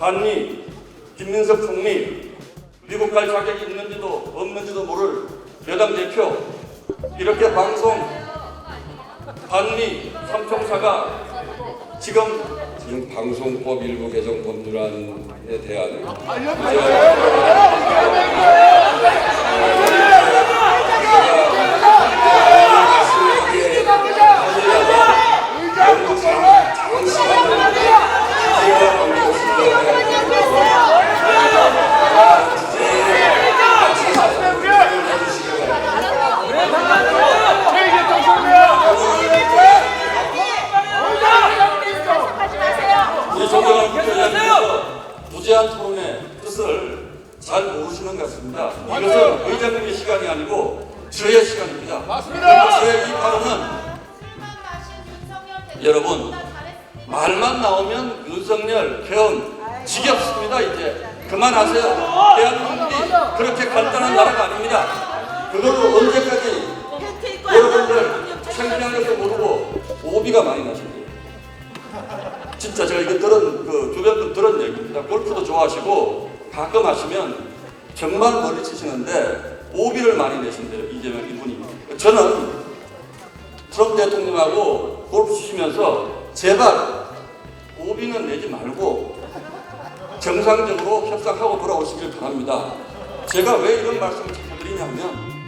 반미, 김민석 총리, 미국 갈 자격이 있는지도 없는지도 모를 여당 대표 이렇게 방송 반미 삼총사가 지금 지금 방송법 일부 개정 법률안에 대한 우리 존경하는 국회의원님께서 무제한 토론의 뜻을 잘 모르시는 것 같습니다. 이것은 의장님의 시간이 아니고 저의 시간입니다. 맞습니다. 저의 이 발언은 여러분, 말만 나오면 윤석열, 개헌 지겹습니다 이제 그만하세요. 대한민국이 그렇게 간단한 나라가 아닙니다. 그거로 언제까지 여러분들 창피한 것도 모르고 오비가 많이 나십니다. 진짜 제가 이거 들은 그 주변 분 들은 얘기입니다. 골프도 좋아하시고 가끔 하시면 정말 멀리 치시는데 오비를 많이 내신대요 이재명 이분이. 저는 트럼프 대통령하고 골프 치시면서 제발 오비는 내지 말고 정상적으로 협상하고 돌아오시길 바랍니다. 제가 왜 이런 말씀을 드리냐면